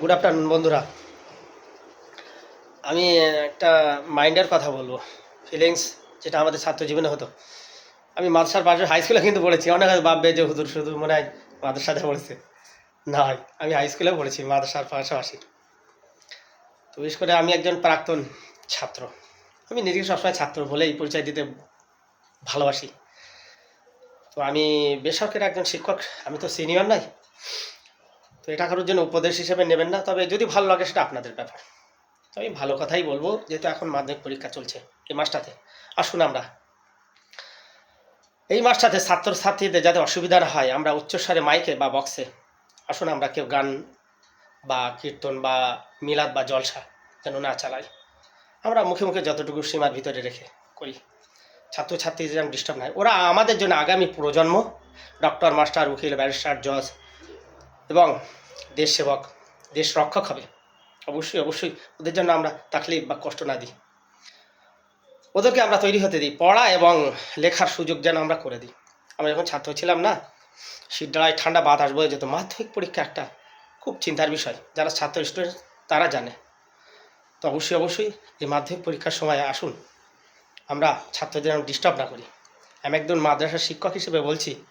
Good afternoon বন্ধুরা। আমি একটা মাইন্ডের কথা বলব ফিলিংস যেটা আমাদের ছাত্র জীবনে হতো। আমি মাদ্রাসার পাশে হাই স্কুলে কিন্তু পড়েছি, অনেক ভাববে যে হুদুর শুধু মনে হয় মাদ্রাসাতে পড়েছে। না আমি হাই স্কুলে পড়েছি, মাদ্রাসার পাশাপাশি। তো বিশেষ করে আমি একজন প্রাক্তন ছাত্র। আমি নিজেকে সবসময় ছাত্র বলেই পরিচয় দিতে ভালোবাসি। তো আমি বেসরকারি একজন শিক্ষক, আমি তো সিনিয়র নাই। তো এটা কারোর জন্য উপদেশ হিসেবে নেবেন না। তবে যদি ভালো লাগে সেটা আপনাদের ব্যাপার। তো আমি ভালো কথাই বলব, যেহেতু এখন মাধ্যমিক পরীক্ষা চলছে এই মাসটাতে। আসুন আমরা। এই মাসটাতে ছাত্রছাত্রীদের যাতে অসুবিধা না হয়, আমরা উচ্চস্বরে মাইকে বা বক্সে। আসুন আমরা কেউ গান বা কীর্তন বা মিলাদ বা জলসা যেন না চালাই। আমরা মুখে মুখে যতটুকু সীমার ভিতরে রেখে করি। ছাত্রছাত্রীদের যেন ডিস্টার্ব নাই ওরা আমাদের জন্য আগামী প্রজন্ম ডক্টর মাস্টার উকিল ব্যারিস্টার জজ এবং দেশ সেবক, দেশ রক্ষক হবে। অবশ্যই অবশ্যই ওদের জন্য আমরা তাকলিফ বা কষ্ট না দিই। ওদেরকে আমরা তৈরি হতে দিই, পড়া এবং লেখার সুযোগ যেন আমরা করে দিই। আমরা যখন ছাত্র ছিলাম না শীতডালায় ঠান্ডা বাতাস বয়ে যেত মাধ্যমিক পরীক্ষা একটা খুব চিন্তার বিষয়। যারা ছাত্র স্টুডেন্ট, তারা জানে। তো অবশ্যই অবশ্যই এই মাধ্যমিক পরীক্ষার সময় আসুন। আমরা ছাত্রদের ডিস্টার্ব না করি। আমি একজন মাদ্রাসার শিক্ষক হিসেবে বলছি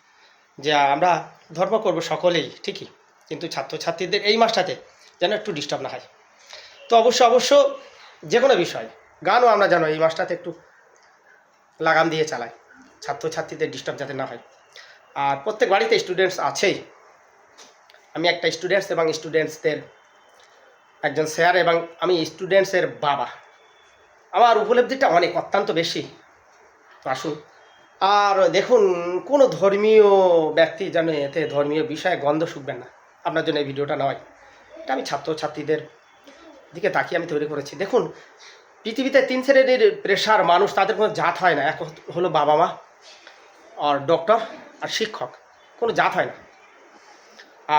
যে আমরা ধর্ম করব সকলেই, ঠিকই। কিন্তু ছাত্রছাত্রীদের এই মাসটাতে যেন একটু ডিস্টার্ব না হয়। তো অবশ্য অবশ্য যে কোনো বিষয়, গানও আমরা জানো এই মাসটাতে একটু লাগাম দিয়ে চালাই, ছাত্রছাত্রীদের ডিস্টার্ব যাতে না হয়। আর প্রত্যেক বাড়িতে স্টুডেন্টস আছেই। আমি একটা স্টুডেন্টস এবং স্টুডেন্টসদের একজন স্যার এবং আমি স্টুডেন্টসের বাবা। আমার উপলব্ধিটা অনেক, অত্যন্ত বেশি। আসুন। আর দেখুন, কোনো ধর্মীয় ব্যক্তি যেন এতে ধর্মীয় বিষয়ে গন্ধ শুকবেন না। আপনার জন্য এই ভিডিওটা নয়। এটা আমি ছাত্রছাত্রীদের দিকে তাকিয়ে আমি তৈরি করেছি। দেখুন, পৃথিবীতে তিন শ্রেণির প্রেশার মানুষ তাদের কোনো জাত হয় না। এক হলো বাবা মা আর ডক্টর আর শিক্ষক। কোনো জাত হয় না।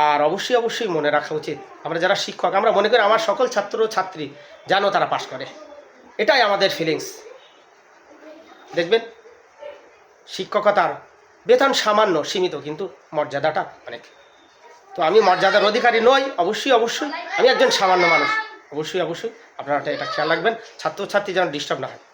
আর অবশ্যই অবশ্যই মনে রাখা উচিত, আমরা যারা শিক্ষক, আমরা মনে করি আমার সকল ছাত্র ছাত্রী যেন তারা পাশ করে। এটাই আমাদের ফিলিংস দেখবেন, শিক্ষকতার বেতন সামান্য সীমিত, কিন্তু মর্যাদাটা অনেক। তো আমি মর্যাদার অধিকারী নই, অবশ্যই অবশ্যই। আমি একজন সামান্য মানুষ। অবশ্যই অবশ্যই। আপনারা এটা খেয়াল রাখবেন। ছাত্রছাত্রী যেন ডিস্টার্ব না হয়।